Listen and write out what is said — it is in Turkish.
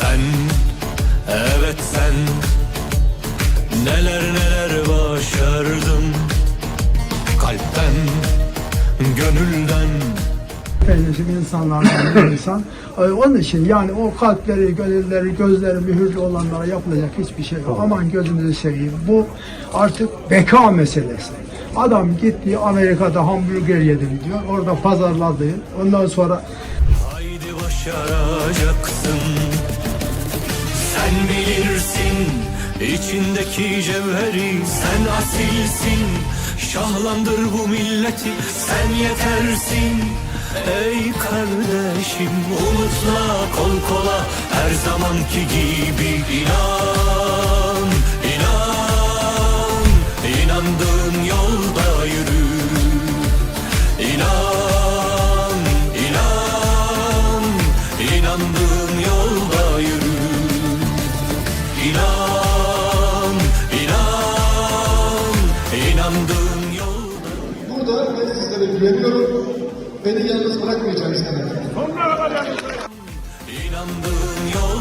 Sen, evet sen Neler neler başardın Kalpten, gönülden Peynisim insanlardan insan. Onun için yani o kalpleri, gönülleri, gözleri mühürlü olanlara yapılacak hiçbir şey yok. Aman gözünüzü seveyim. Bu artık beka meselesi. Adam gitti Amerika'da hamburger yedim diyor. Orada pazarladı. Ondan sonra Haydi başaracaksın sen bilirsin. İçindeki cevheri Sen asilsin. Şahlandır bu milleti Sen yetersin. Ey kardeşim Umutla kol kola Her zamanki gibi inan inan. İnandığın yolda yürü İnan, inan, inandığın yolda Burada ben sizlere güveniyorum. Beni yalnız bırakmayacaksınız. İnandığın yolda.